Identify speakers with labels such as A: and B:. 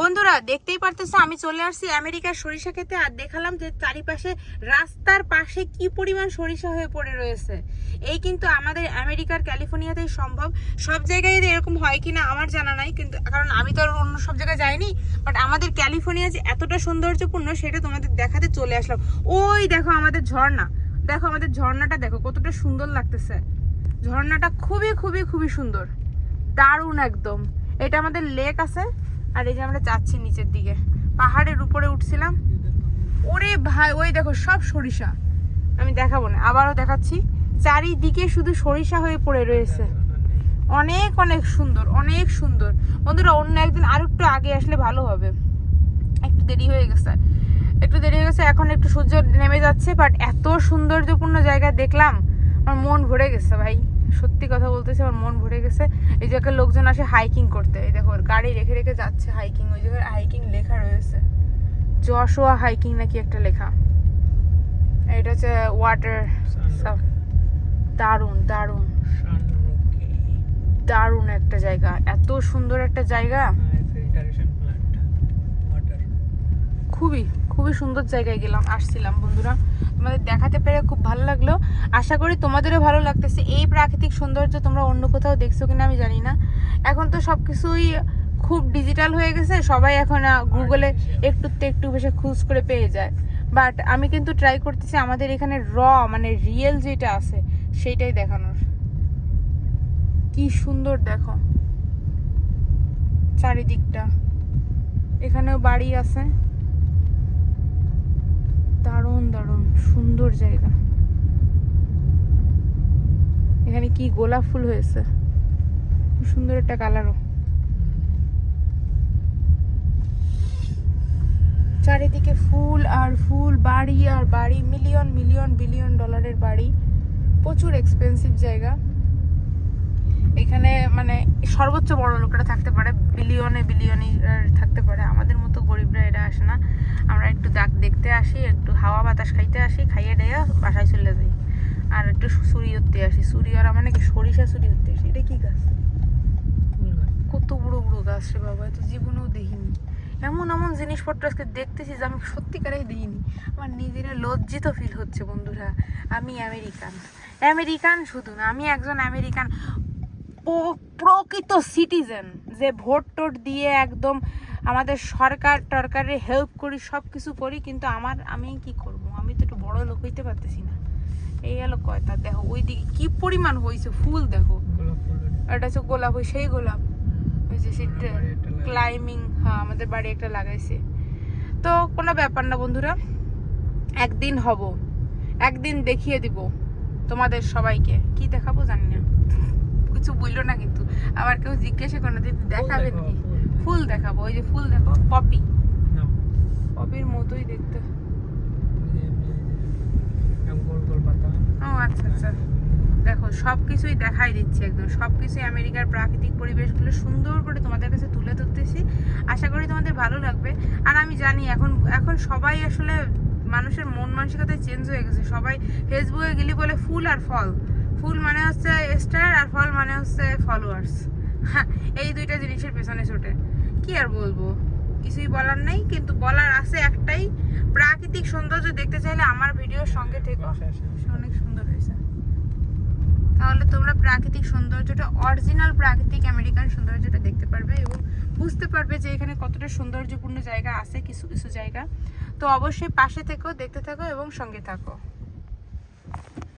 A: বন্ধুরা, দেখতেই পারতেছো, আমি চলে আসছি আমেরিকার সরিষা খেতে আর দেখালাম যে চারিপাশে রাস্তার পাশে কি পরিমাণ সরিষা হয়ে পড়ে রয়েছে। এই কিন্তু আমাদের আমেরিকার ক্যালিফোর্নিয়াতেই সম্ভব। সব জায়গায় এরকম হয় কি না আমার জানা নাই, কিন্তু কারণ আমি তো আর অন্য সব জায়গায় যাইনি বাট আমাদের ক্যালিফোর্নিয়া যে এতটা সৌন্দর্যপূর্ণ সেটা তোমাদের দেখাতে চলে আসলাম। ওই দেখো আমাদের ঝর্ণা। দেখো আমাদের ঝর্ণাটা, দেখো কতটা সুন্দর লাগতেছে। ঝর্ণাটা খুবই খুবই খুবই সুন্দর। দারুণ একদম। এটা আমাদের লেক আছে। আর এই যে আমরা যাচ্ছি নিচের দিকে। পাহাড়ের উপরে উঠছিলাম। ওরে ভাই, ওই দেখো সব সরিষা। আমি দেখাবো না, আবারও দেখাচ্ছি। চারিদিকে শুধু সরিষা হয়ে পড়ে রয়েছে। অনেক অনেক সুন্দর অনেক সুন্দর। বন্ধুরা, অন্য একদিন আর একটু আগে আসলে ভালো হবে। একটু দেরি হয়ে গেছে। একটু দেরি হয়ে গেছে, এখন একটু সূর্য নেমে যাচ্ছে বাট এত সৌন্দর্যপূর্ণ জায়গা দেখলাম। আমার মন ভরে গেছে ভাই। সত্যি কথা বলতেছি আমার মন ভরে গেছে। এই জায়গায় লোকজন আসে হাইকিং করতে এই দেখো গাড়ি রেখে রেখে যাচ্ছে হাইকিং ওই জায়গায় হাইকিং লেখা রয়েছে। জশোয়া হাইকিং নাকি একটা লেখা। এটা হচ্ছে ওয়াটার দারুণ দারুণ। দারুণ একটা জায়গা এত সুন্দর একটা জায়গা। খুবই খুবই সুন্দর জায়গায় গেলাম, আসছিলাম বন্ধুরা। তোমাদের দেখাতে পেরে খুব ভালো লাগল। আশা করি তোমাদেরও ভালো লাগতেছে। এই প্রাকৃতিক সৌন্দর্য তোমরা অন্য কোথাও দেখছ কিনা আমি জানি না। এখন তো সব কিছুই খুব ডিজিটাল হয়ে গেছে। সবাই এখন গুগলে একটুতে একটু বেশি খুঁজ করে পেয়ে যায়। বাট আমি কিন্তু ট্রাই করতেছি আমাদের এখানে র মানে রিয়েল যেটা আছে, সেইটাই দেখানোর। কি সুন্দর দেখো। চারিদিকটা। এখানেও বাড়ি আছে দারুণ দারুণ সুন্দর জায়গা। এখানে কি গোলাপ ফুল হয়েছে? সুন্দর একটা কালারও। চারিদিকে ফুল আর ফুল, বাড়ি আর বাড়ি মিলিয়ন মিলিয়ন বিলিয়ন ডলারের বাড়ি। প্রচুর এক্সপেন্সিভ জায়গা। এখানে মানে সর্বোচ্চ বড় লোকেরা থাকতে পারে, বিলিয়নে বিলিয়নে থাকতে পারে। আমাদের মতো গরিবরা এরা আসে না। আমরা একটু দাগ দেখতে আসি, একটু হাওয়া বাতাস খাইতে আসি, খাইয়ে দেয়া বাসায় চলে যাই। আর একটু চুরি উঠতে আসি। চুরি করা মানে কি সরিষা চুরি উঠতে আসি। এটা কি গাছ? কত বড় বড় গাছ রে বাবা তো জীবনেও দেখিনি। এমন এমন জিনিসপত্র আজকে দেখতেছি যে আমি সত্যিকারেই দেখিনি। আমার নিজেরা লজ্জিত ফিল হচ্ছে বন্ধুরা। আমি আমেরিকান। আমেরিকান শুধু না, আমি একজন আমেরিকান। প্রকৃত সিটিজেন যে ভোট টোট দিয়ে একদম আমাদের সরকার টরকারে হেল্প করি সব কিছু করি কিন্তু আমার আমি কি করব? আমি তো একটু বড় লোক হইতে পারতেছি না। এই হলো কয়টা? দেখো ওই দিকে কি পরিমাণ হয়েছে ফুল দেখো। এটা হচ্ছে গোলাপ ওই সেই গোলাপ। ওই যে সেটা ক্লাইম্বিং হ্যাঁ আমাদের বাড়ি একটা লাগাইছে। তো কোনো ব্যাপার না বন্ধুরা একদিন হব। একদিন দেখিয়ে দিব তোমাদের সবাইকে। কি দেখাবো জানি না। কিছু বলল না কিন্তু। আবার কেউ জিজ্ঞাসা করে না দিদি দেখাবেন কি ফুল। দেখাবো ওই যে ফুল দেখো পপি। পপির মতোই দেখতে। ও আচ্ছা আচ্ছা। দেখো সব কিছুই দেখাই দিচ্ছি একদম। সব কিছুই আমেরিকার প্রাকৃতিক পরিবেশগুলো সুন্দর করে তোমাদের কাছে তুলে ধরতেছি। আশা করি তোমাদের ভালো লাগবে। আর আমি জানি এখন এখন সবাই আসলে মানুষের মন মানসিকতা চেঞ্জ হয়ে গেছে। সবাই ফেসবুকে গেলি বলে ফুল আর ফল। ফুল মানে হচ্ছে স্টার আর ফল মানে হচ্ছে ফলোয়ার্স এই দুইটা জিনিসের পেছনে ছোটে। কি আর বলব? কিছুই বলার নেই কিন্তু বলার আছে একটাই। প্রাকৃতিক সৌন্দর্য দেখতে চাইলে আমার ভিডিওর সঙ্গে থেকো। অনেক সুন্দর হয়েছে। তাহলে তোমরা প্রাকৃতিক সৌন্দর্যটা অরিজিনাল প্রাকৃতিক আমেরিকান সৌন্দর্যটা দেখতে পারবে এবং বুঝতে পারবে যে এখানে কতটা সৌন্দর্যপূর্ণ জায়গা আছে কিছু কিছু জায়গা। তো অবশ্যই পাশে থেকো দেখতে থাকো এবং সঙ্গে থাকো।